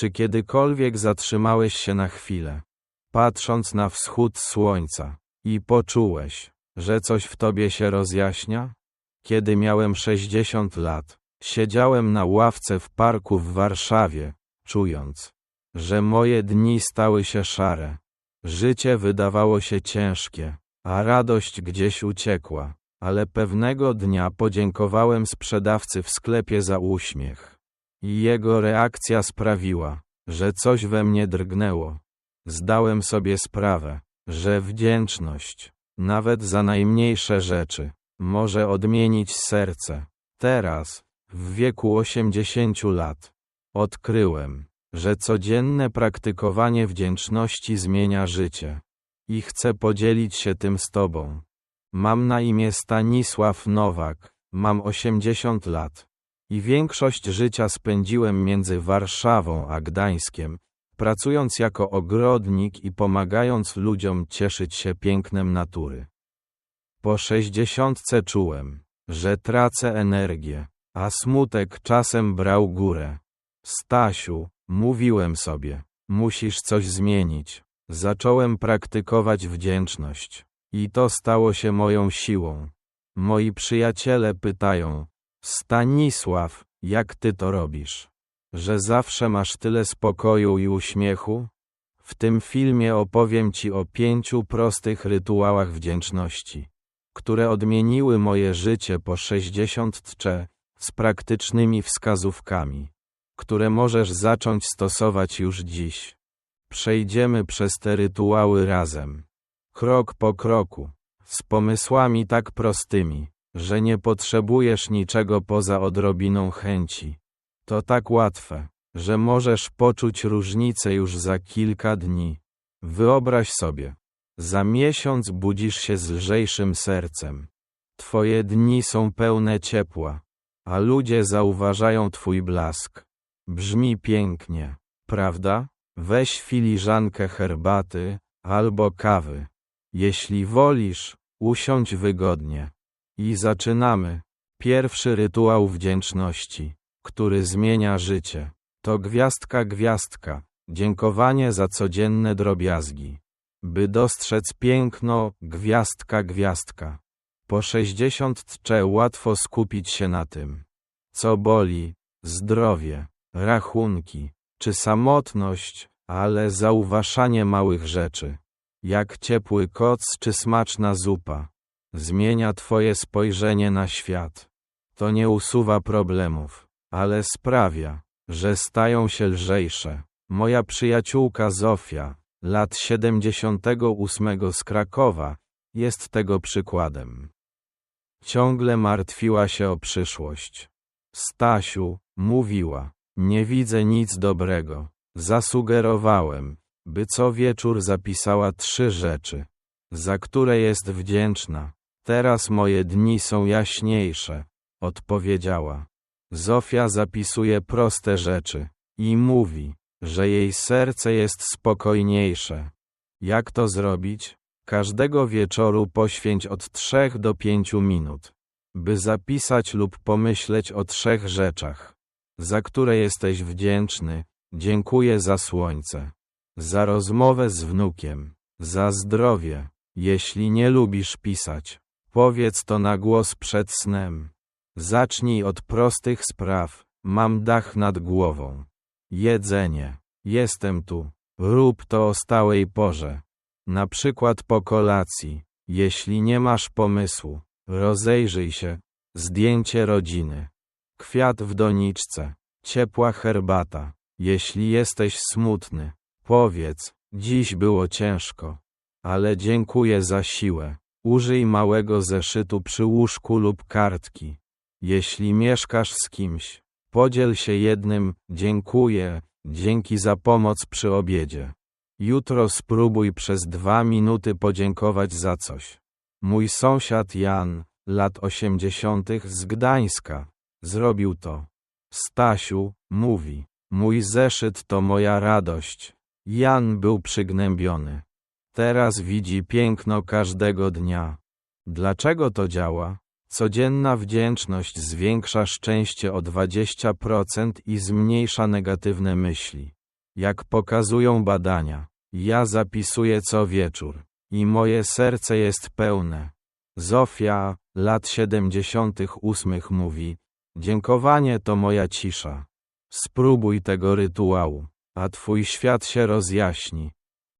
Czy kiedykolwiek zatrzymałeś się na chwilę, patrząc na wschód słońca, i poczułeś, że coś w tobie się rozjaśnia? Kiedy miałem 60 lat, siedziałem na ławce w parku w Warszawie, czując, że moje dni stały się szare. Życie wydawało się ciężkie, a radość gdzieś uciekła, ale pewnego dnia podziękowałem sprzedawcy w sklepie za uśmiech. Jego reakcja sprawiła, że coś we mnie drgnęło. Zdałem sobie sprawę, że wdzięczność, nawet za najmniejsze rzeczy, może odmienić serce. Teraz, w wieku 80 lat, odkryłem, że codzienne praktykowanie wdzięczności zmienia życie. I chcę podzielić się tym z Tobą. Mam na imię Stanisław Nowak, mam 80 lat. I większość życia spędziłem między Warszawą a Gdańskiem, pracując jako ogrodnik i pomagając ludziom cieszyć się pięknem natury. Po sześćdziesiątce czułem, że tracę energię, a smutek czasem brał górę. Stasiu, mówiłem sobie, musisz coś zmienić. Zacząłem praktykować wdzięczność. I to stało się moją siłą. Moi przyjaciele pytają, Stanisław, jak ty to robisz? Że zawsze masz tyle spokoju i uśmiechu? W tym filmie opowiem ci o pięciu prostych rytuałach wdzięczności, które odmieniły moje życie po 63, z praktycznymi wskazówkami, które możesz zacząć stosować już dziś. Przejdziemy przez te rytuały razem, krok po kroku, z pomysłami tak prostymi, że nie potrzebujesz niczego poza odrobiną chęci. To tak łatwe, że możesz poczuć różnicę już za kilka dni. Wyobraź sobie, za miesiąc budzisz się z lżejszym sercem. Twoje dni są pełne ciepła, a ludzie zauważają Twój blask. Brzmi pięknie, prawda? Weź filiżankę herbaty albo kawy. Jeśli wolisz, usiądź wygodnie. I zaczynamy. Pierwszy rytuał wdzięczności, który zmienia życie. To gwiazdka gwiazdka, dziękowanie za codzienne drobiazgi. By dostrzec piękno, gwiazdka gwiazdka. Po 63 łatwo skupić się na tym, co boli, zdrowie, rachunki, czy samotność, ale zauważanie małych rzeczy, jak ciepły koc czy smaczna zupa, zmienia Twoje spojrzenie na świat. To nie usuwa problemów, ale sprawia, że stają się lżejsze. Moja przyjaciółka Zofia, lat 78 z Krakowa, jest tego przykładem. Ciągle martwiła się o przyszłość. Stasiu, mówiła, nie widzę nic dobrego. Zasugerowałem, by co wieczór zapisała trzy rzeczy, za które jest wdzięczna. Teraz moje dni są jaśniejsze, odpowiedziała. Zofia zapisuje proste rzeczy i mówi, że jej serce jest spokojniejsze. Jak to zrobić? Każdego wieczoru poświęć od trzech do pięciu minut, by zapisać lub pomyśleć o trzech rzeczach, za które jesteś wdzięczny. Dziękuję za słońce, za rozmowę z wnukiem, za zdrowie. Jeśli nie lubisz pisać, powiedz to na głos przed snem. Zacznij od prostych spraw. Mam dach nad głową. Jedzenie. Jestem tu. Rób to o stałej porze. Na przykład po kolacji. Jeśli nie masz pomysłu, rozejrzyj się. Zdjęcie rodziny. Kwiat w doniczce. Ciepła herbata. Jeśli jesteś smutny, powiedz, dziś było ciężko. Ale dziękuję za siłę. Użyj małego zeszytu przy łóżku lub kartki. Jeśli mieszkasz z kimś, podziel się jednym, dziękuję, dzięki za pomoc przy obiedzie. Jutro spróbuj przez dwa minuty podziękować za coś. Mój sąsiad Jan, lat osiemdziesiątych z Gdańska, zrobił to. Stasiu, mówi, mój zeszyt to moja radość. Jan był przygnębiony. Teraz widzi piękno każdego dnia. Dlaczego to działa? Codzienna wdzięczność zwiększa szczęście o 20% i zmniejsza negatywne myśli. Jak pokazują badania, ja zapisuję co wieczór. I moje serce jest pełne. Zofia, lat 78 mówi, dziękowanie to moja cisza. Spróbuj tego rytuału, a twój świat się rozjaśni.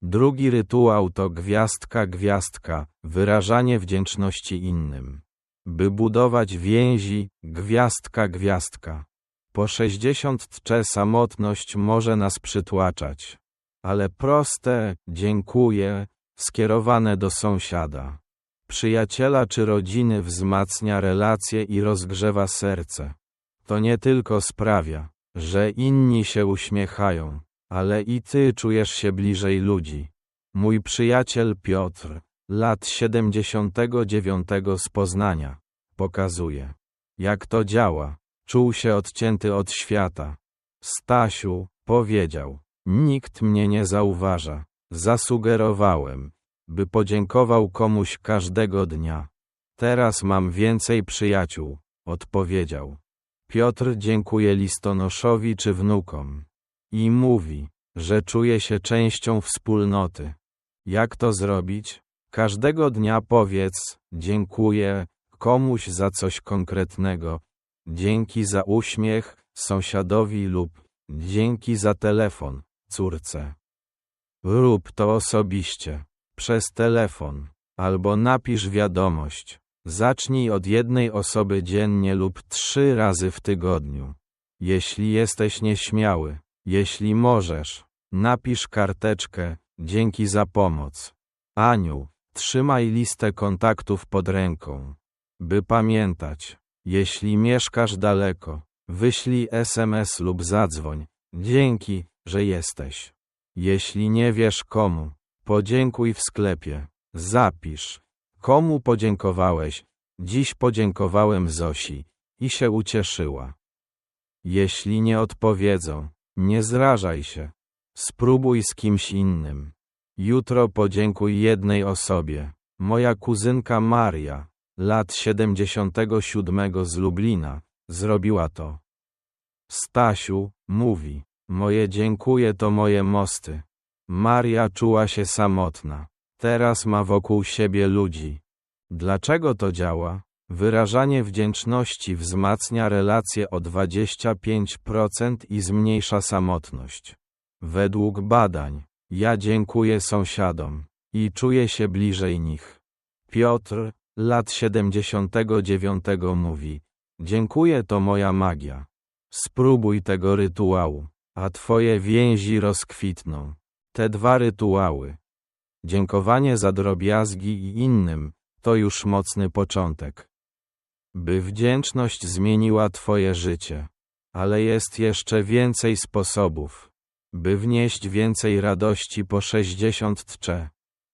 Drugi rytuał to gwiazdka gwiazdka, wyrażanie wdzięczności innym. By budować więzi, gwiazdka gwiazdka. Po 60 tcze samotność może nas przytłaczać. Ale proste, dziękuję, skierowane do sąsiada, przyjaciela czy rodziny wzmacnia relacje i rozgrzewa serce. To nie tylko sprawia, że inni się uśmiechają, ale i ty czujesz się bliżej ludzi. Mój przyjaciel Piotr, lat 79 z Poznania, pokazuje, jak to działa. Czuł się odcięty od świata. Stasiu, powiedział, nikt mnie nie zauważa. Zasugerowałem, by podziękował komuś każdego dnia. Teraz mam więcej przyjaciół, odpowiedział. Piotr dziękuje listonoszowi czy wnukom. I mówi, że czuje się częścią wspólnoty. Jak to zrobić? Każdego dnia powiedz, dziękuję komuś za coś konkretnego. Dzięki za uśmiech, sąsiadowi lub dzięki za telefon, córce. Rób to osobiście, przez telefon, albo napisz wiadomość. Zacznij od jednej osoby dziennie lub trzy razy w tygodniu. Jeśli jesteś nieśmiały, jeśli możesz, napisz karteczkę, dzięki za pomoc. Aniu, trzymaj listę kontaktów pod ręką. By pamiętać, jeśli mieszkasz daleko, wyślij SMS lub zadzwoń. Dzięki, że jesteś. Jeśli nie wiesz komu, podziękuj w sklepie. Zapisz. Komu podziękowałeś? Dziś podziękowałem Zosi. I się ucieszyła. Jeśli nie odpowiedzą, nie zrażaj się. Spróbuj z kimś innym. Jutro podziękuj jednej osobie. Moja kuzynka Maria, lat 77 z Lublina, zrobiła to. Stasiu, mówi, Moje dziękuję to moje mosty. Maria czuła się samotna. Teraz ma wokół siebie ludzi. Dlaczego to działa? Wyrażanie wdzięczności wzmacnia relacje o 25% i zmniejsza samotność. Według badań, ja dziękuję sąsiadom i czuję się bliżej nich. Piotr, lat 79 mówi: Dziękuję to moja magia. Spróbuj tego rytuału a Twoje więzi rozkwitną. Te dwa rytuały, dziękowanie za drobiazgi i innym, to już mocny początek. By wdzięczność zmieniła Twoje życie. Ale jest jeszcze więcej sposobów, by wnieść więcej radości po 60 tcze.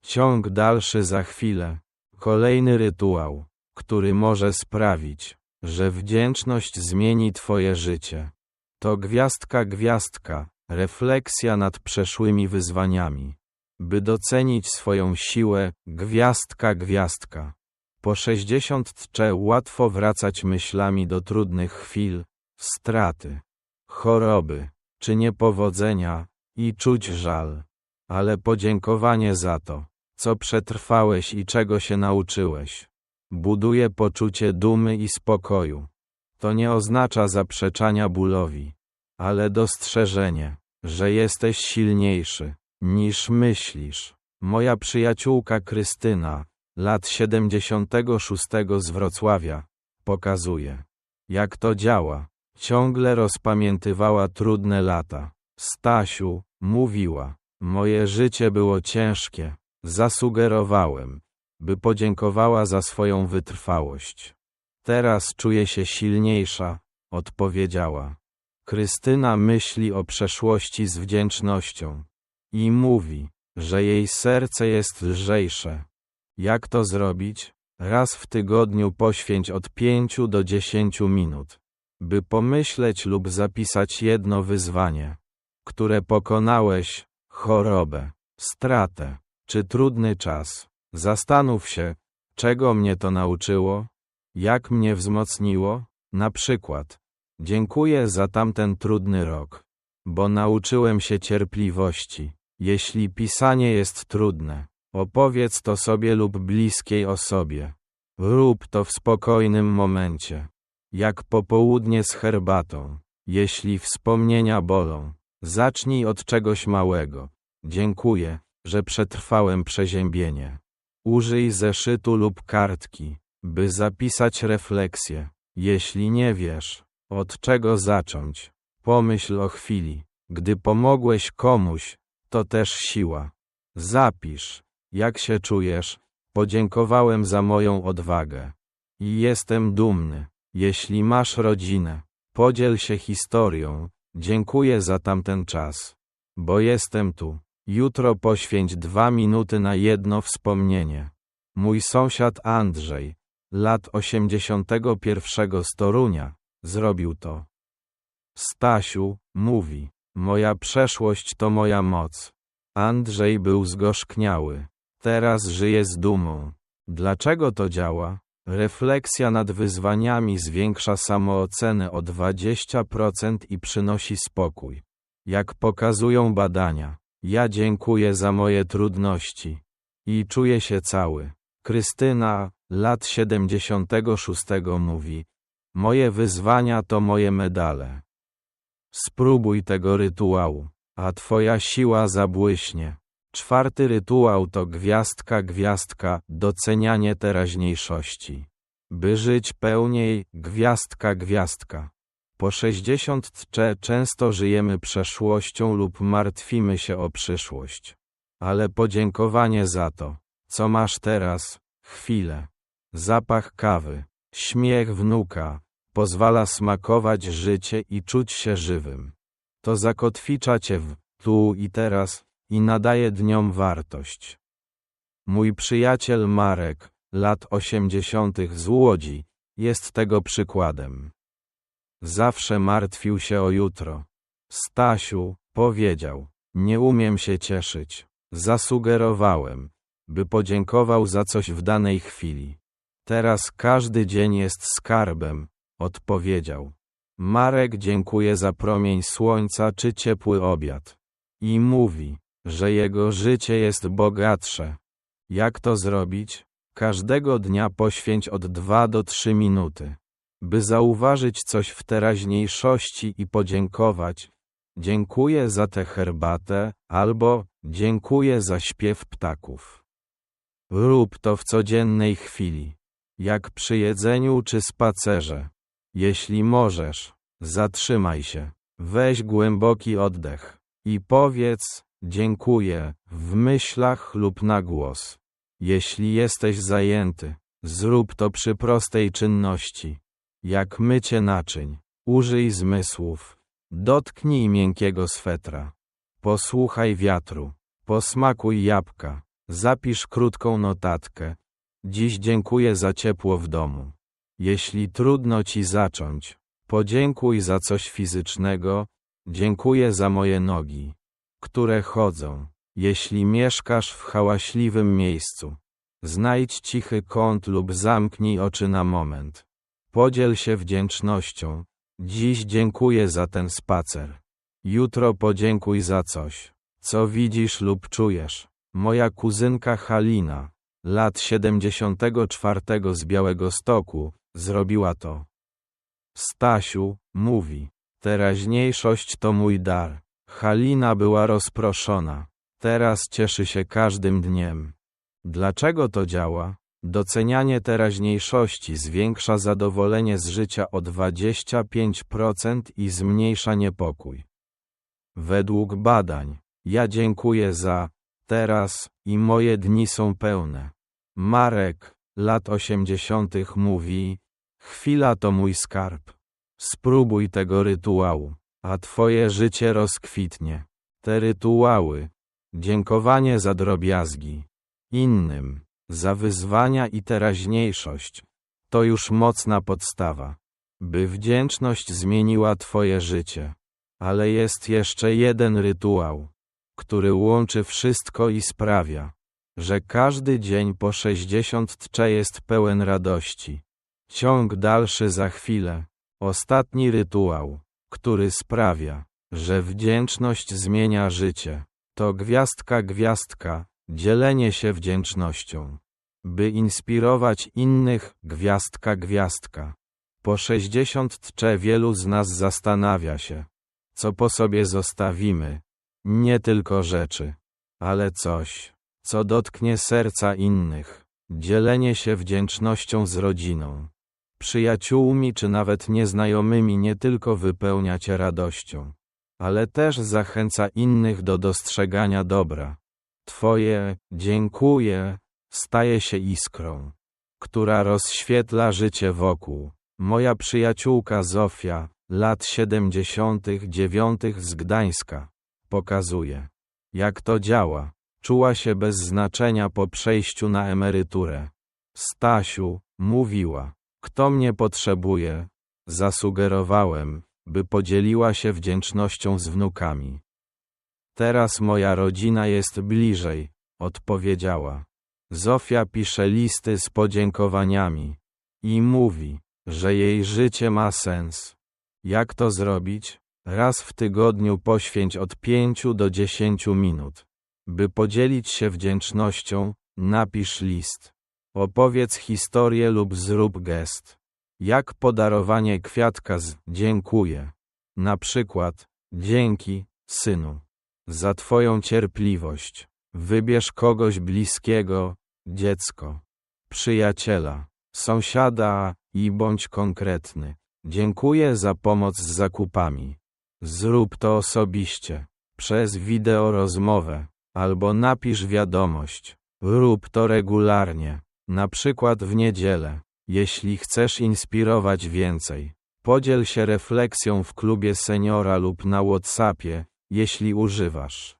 Ciąg dalszy za chwilę. Kolejny rytuał, który może sprawić, że wdzięczność zmieni Twoje życie. To gwiazdka gwiazdka, refleksja nad przeszłymi wyzwaniami. By docenić swoją siłę, gwiazdka gwiazdka. Po 60 tcze łatwo wracać myślami do trudnych chwil, straty, choroby, czy niepowodzenia, i czuć żal. Ale podziękowanie za to, co przetrwałeś i czego się nauczyłeś, buduje poczucie dumy i spokoju. To nie oznacza zaprzeczania bólowi, ale dostrzeżenie, że jesteś silniejszy niż myślisz. Moja przyjaciółka Krystyna, lat 76 z Wrocławia, pokazuje, jak to działa. Ciągle rozpamiętywała trudne lata. Stasiu, mówiła, moje życie było ciężkie. Zasugerowałem, by podziękowała za swoją wytrwałość. Teraz czuję się silniejsza, odpowiedziała. Krystyna myśli o przeszłości z wdzięcznością i mówi, że jej serce jest lżejsze. Jak to zrobić? Raz w tygodniu poświęć od pięciu do dziesięciu minut, by pomyśleć lub zapisać jedno wyzwanie, które pokonałeś, chorobę, stratę czy trudny czas. Zastanów się, czego mnie to nauczyło, jak mnie wzmocniło, na przykład, dziękuję za tamten trudny rok. bo nauczyłem się cierpliwości. Jeśli pisanie jest trudne, opowiedz to sobie lub bliskiej osobie. Rób to w spokojnym momencie. Jak popołudnie z herbatą. Jeśli wspomnienia bolą, zacznij od czegoś małego. Dziękuję, że przetrwałem przeziębienie. Użyj zeszytu lub kartki, by zapisać refleksję. Jeśli nie wiesz, od czego zacząć, pomyśl o chwili, gdy pomogłeś komuś, to też siła. Zapisz, jak się czujesz, podziękowałem za moją odwagę. I jestem dumny. Jeśli masz rodzinę, podziel się historią. Dziękuję za tamten czas. Bo jestem tu. Jutro poświęć dwa minuty na jedno wspomnienie. Mój sąsiad Andrzej, lat 81 z Torunia, zrobił to. Stasiu, mówi, moja przeszłość to moja moc. Andrzej był zgorzkniały. Teraz żyje z dumą. Dlaczego to działa? Refleksja nad wyzwaniami zwiększa samoocenę o 20% i przynosi spokój. Jak pokazują badania, ja dziękuję za moje trudności. I czuję się cały. Krystyna, lat 76 mówi, moje wyzwania to moje medale. Spróbuj tego rytuału, a twoja siła zabłyśnie. Czwarty rytuał to gwiazdka gwiazdka, docenianie teraźniejszości. By żyć pełniej, gwiazdka gwiazdka. Po 60 tcze często żyjemy przeszłością lub martwimy się o przyszłość. Ale podziękowanie za to, co masz teraz, chwilę. Zapach kawy, śmiech wnuka, pozwala smakować życie i czuć się żywym. To zakotwicza cię w tu i teraz i nadaje dniom wartość. Mój przyjaciel Marek, lat 80. z Łodzi, jest tego przykładem. Zawsze martwił się o jutro. Stasiu, powiedział, nie umiem się cieszyć. Zasugerowałem, by podziękował za coś w danej chwili. Teraz każdy dzień jest skarbem, odpowiedział. Marek dziękuję za promień słońca czy ciepły obiad. I mówi, że jego życie jest bogatsze. Jak to zrobić? Każdego dnia poświęć od 2 do 3 minuty, by zauważyć coś w teraźniejszości i podziękować. Dziękuję za tę herbatę, albo dziękuję za śpiew ptaków. Rób to w codziennej chwili, jak przy jedzeniu czy spacerze. Jeśli możesz, zatrzymaj się, weź głęboki oddech i powiedz, dziękuję, w myślach lub na głos. Jeśli jesteś zajęty, zrób to przy prostej czynności. Jak mycie naczyń, użyj zmysłów. Dotknij miękkiego swetra. Posłuchaj wiatru. Posmakuj jabłka. Zapisz krótką notatkę. Dziś dziękuję za ciepło w domu. Jeśli trudno ci zacząć, podziękuj za coś fizycznego. Dziękuję za moje nogi, które chodzą. Jeśli mieszkasz w hałaśliwym miejscu, znajdź cichy kąt lub zamknij oczy na moment. Podziel się wdzięcznością. Dziś dziękuję za ten spacer. Jutro podziękuj za coś, co widzisz lub czujesz. Moja kuzynka Halina, lat 74 z Białego Stoku, zrobiła to. Stasiu, mówi, teraźniejszość to mój dar. Halina była rozproszona. Teraz cieszy się każdym dniem. Dlaczego to działa? Docenianie teraźniejszości zwiększa zadowolenie z życia o 25% i zmniejsza niepokój. Według badań, ja dziękuję za teraz i moje dni są pełne. Marek, lat 80. mówi, chwila to mój skarb. Spróbuj tego rytuału, a twoje życie rozkwitnie. Te rytuały, dziękowanie za drobiazgi, innym, za wyzwania i teraźniejszość, to już mocna podstawa, by wdzięczność zmieniła twoje życie. Ale jest jeszcze jeden rytuał, który łączy wszystko i sprawia, że każdy dzień po 63 jest pełen radości. Ciąg dalszy za chwilę, ostatni rytuał, który sprawia, że wdzięczność zmienia życie. To gwiazdka gwiazdka, dzielenie się wdzięcznością. By inspirować innych, gwiazdka gwiazdka. Po 63 wielu z nas zastanawia się, co po sobie zostawimy. Nie tylko rzeczy, ale coś, co dotknie serca innych. Dzielenie się wdzięcznością z rodziną, przyjaciółmi czy nawet nieznajomymi nie tylko wypełnia cię radością, ale też zachęca innych do dostrzegania dobra. Twoje dziękuję staje się iskrą, która rozświetla życie wokół. Moja przyjaciółka Zofia, lat 79 z Gdańska, pokazuje, jak to działa. Czuła się bez znaczenia po przejściu na emeryturę. Stasiu, mówiła, kto mnie potrzebuje? Zasugerowałem, by podzieliła się wdzięcznością z wnukami. Teraz moja rodzina jest bliżej, odpowiedziała. Zofia pisze listy z podziękowaniami i mówi, że jej życie ma sens. Jak to zrobić? Raz w tygodniu poświęć od pięciu do dziesięciu minut. By podzielić się wdzięcznością, napisz list. Opowiedz historię lub zrób gest. Jak podarowanie kwiatka z dziękuję. Na przykład, dzięki, synu, za Twoją cierpliwość. Wybierz kogoś bliskiego, dziecko, przyjaciela, sąsiada i bądź konkretny. Dziękuję za pomoc z zakupami. Zrób to osobiście, przez wideo rozmowę, albo napisz wiadomość. Rób to regularnie, na przykład w niedzielę. Jeśli chcesz inspirować więcej, podziel się refleksją w klubie seniora lub na WhatsAppie, jeśli używasz.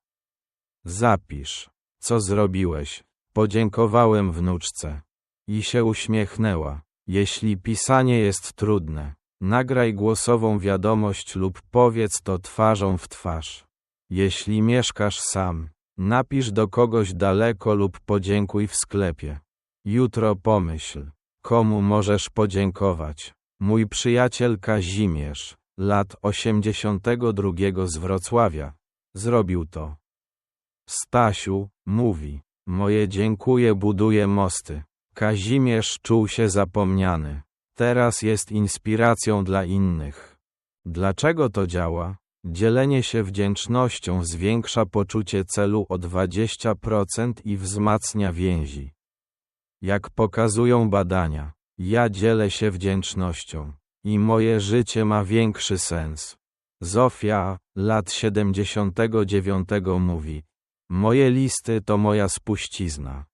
Zapisz, co zrobiłeś. Podziękowałem wnuczce. I się uśmiechnęła. Jeśli pisanie jest trudne, nagraj głosową wiadomość lub powiedz to twarzą w twarz. Jeśli mieszkasz sam, napisz do kogoś daleko lub podziękuj w sklepie. Jutro pomyśl, komu możesz podziękować. Mój przyjaciel Kazimierz, lat 82 z Wrocławia, zrobił to. Stasiu, mówi, moje dziękuję buduje mosty. Kazimierz czuł się zapomniany. Teraz jest inspiracją dla innych. Dlaczego to działa? Dzielenie się wdzięcznością zwiększa poczucie celu o 20% i wzmacnia więzi. Jak pokazują badania, ja dzielę się wdzięcznością i moje życie ma większy sens. Zofia, lat 79 mówi, moje listy to moja spuścizna.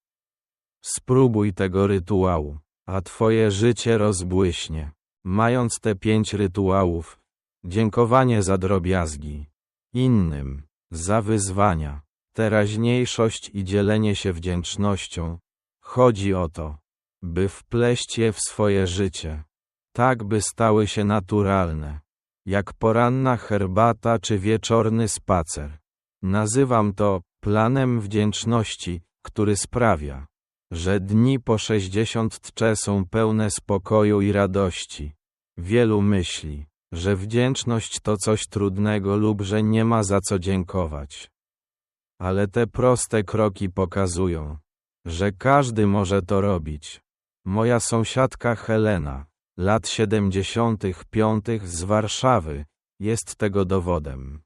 Spróbuj tego rytuału, a twoje życie rozbłyśnie. Mając te pięć rytuałów, dziękowanie za drobiazgi, innym, za wyzwania, teraźniejszość i dzielenie się wdzięcznością, chodzi o to, by wpleść je w swoje życie, tak by stały się naturalne, jak poranna herbata czy wieczorny spacer. Nazywam to planem wdzięczności, który sprawia, że dni po 63 są pełne spokoju i radości. Wielu myśli, że wdzięczność to coś trudnego lub że nie ma za co dziękować. Ale te proste kroki pokazują, że każdy może to robić. Moja sąsiadka Helena, lat 75 z Warszawy, jest tego dowodem.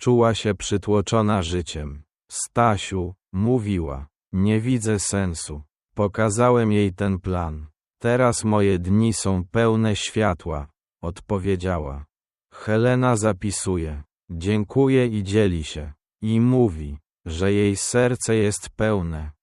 Czuła się przytłoczona życiem. Stasiu, mówiła, nie widzę sensu. Pokazałem jej ten plan. Teraz moje dni są pełne światła, odpowiedziała. Helena zapisuje, dziękuję i dzieli się. I mówi, że jej serce jest pełne.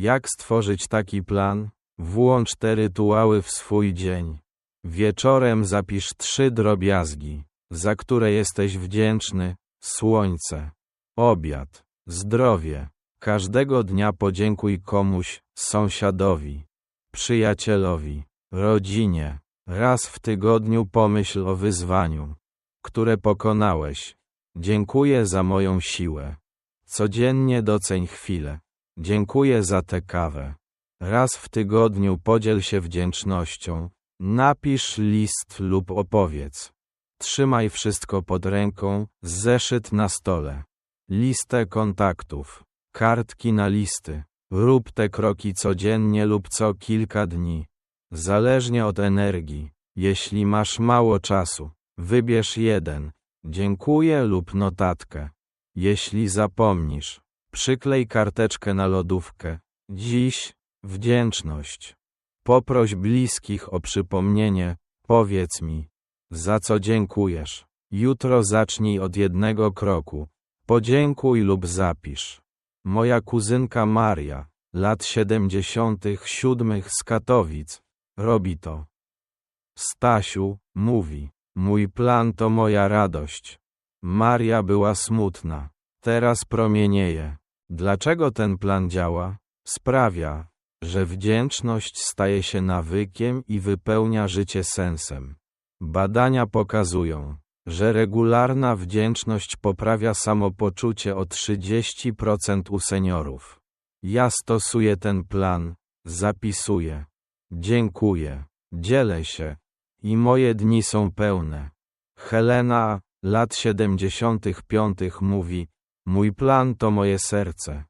Jak stworzyć taki plan? Włącz te rytuały w swój dzień. Wieczorem zapisz trzy drobiazgi, za które jesteś wdzięczny, słońce, obiad, zdrowie. Każdego dnia podziękuj komuś, sąsiadowi, przyjacielowi, rodzinie. Raz w tygodniu pomyśl o wyzwaniu, które pokonałeś. Dziękuję za moją siłę. Codziennie doceń chwilę. Dziękuję za tę kawę. Raz w tygodniu podziel się wdzięcznością. Napisz list lub opowiedz, Trzymaj wszystko pod ręką, zeszyt na stole. Listę kontaktów. Kartki na listy. Rób te kroki codziennie lub co kilka dni. Zależnie od energii. Jeśli masz mało czasu, wybierz jeden. Dziękuję lub notatkę. Jeśli zapomnisz, przyklej karteczkę na lodówkę. Dziś wdzięczność. Poproś bliskich o przypomnienie, powiedz mi, za co dziękujesz. Jutro zacznij od jednego kroku. Podziękuj lub zapisz. Moja kuzynka Maria, lat 77 z Katowic, robi to. Stasiu, mówi, mój plan to moja radość. Maria była smutna, teraz promienieje. Dlaczego ten plan działa? Sprawia, że wdzięczność staje się nawykiem i wypełnia życie sensem. Badania pokazują, że regularna wdzięczność poprawia samopoczucie o 30% u seniorów. Ja stosuję ten plan, zapisuję, dziękuję, dzielę się i moje dni są pełne. Helena, lat 75 mówi, mój plan to moje serce.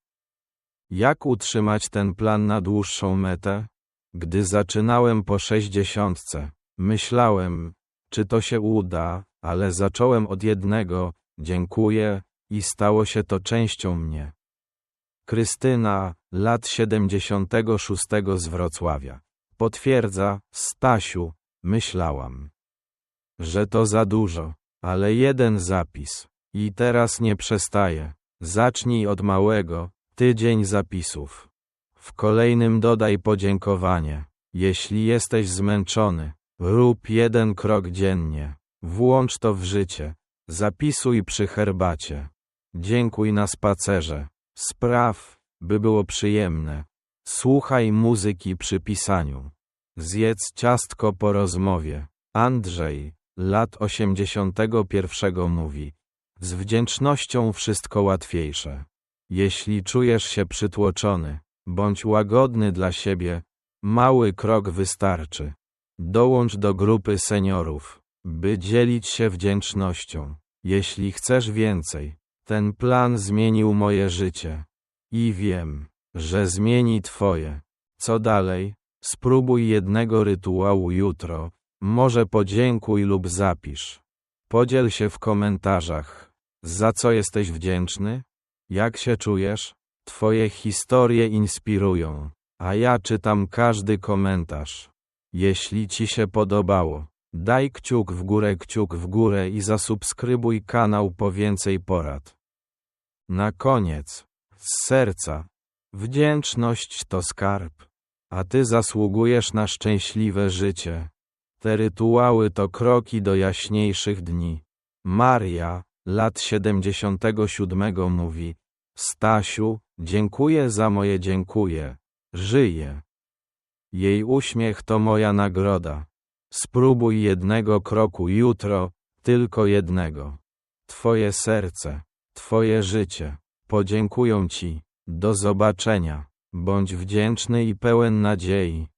Jak utrzymać ten plan na dłuższą metę? Gdy zaczynałem po sześćdziesiątce, myślałem, czy to się uda, ale zacząłem od jednego, dziękuję, i stało się to częścią mnie. Krystyna, lat 76 z Wrocławia. Potwierdza, Stasiu, myślałam, że to za dużo, ale jeden zapis. I teraz nie przestaję. Zacznij od małego, tydzień zapisów. W kolejnym dodaj podziękowanie. Jeśli jesteś zmęczony, rób jeden krok dziennie. Włącz to w życie. Zapisuj przy herbacie. Dziękuj na spacerze. Spraw, by było przyjemne. Słuchaj muzyki przy pisaniu. Zjedz ciastko po rozmowie. Andrzej, lat 81 mówi. Z wdzięcznością wszystko łatwiejsze. Jeśli czujesz się przytłoczony, bądź łagodny dla siebie, mały krok wystarczy. Dołącz do grupy seniorów, by dzielić się wdzięcznością. Jeśli chcesz więcej, ten plan zmienił moje życie. I wiem, że zmieni Twoje. Co dalej? Spróbuj jednego rytuału jutro. Może podziękuj lub zapisz. Podziel się w komentarzach. Za co jesteś wdzięczny? Jak się czujesz? Twoje historie inspirują, a ja czytam każdy komentarz. Jeśli Ci się podobało, daj kciuk w górę, kciuk w górę i zasubskrybuj kanał po więcej porad. Na koniec, z serca, wdzięczność to skarb, a Ty zasługujesz na szczęśliwe życie. Te rytuały to kroki do jaśniejszych dni. Maria, lat 77 mówi, Stasiu, dziękuję za moje dziękuję, żyję. Jej uśmiech to moja nagroda. Spróbuj jednego kroku jutro, tylko jednego. Twoje serce, Twoje życie, podziękują Ci. Do zobaczenia. Bądź wdzięczny i pełen nadziei.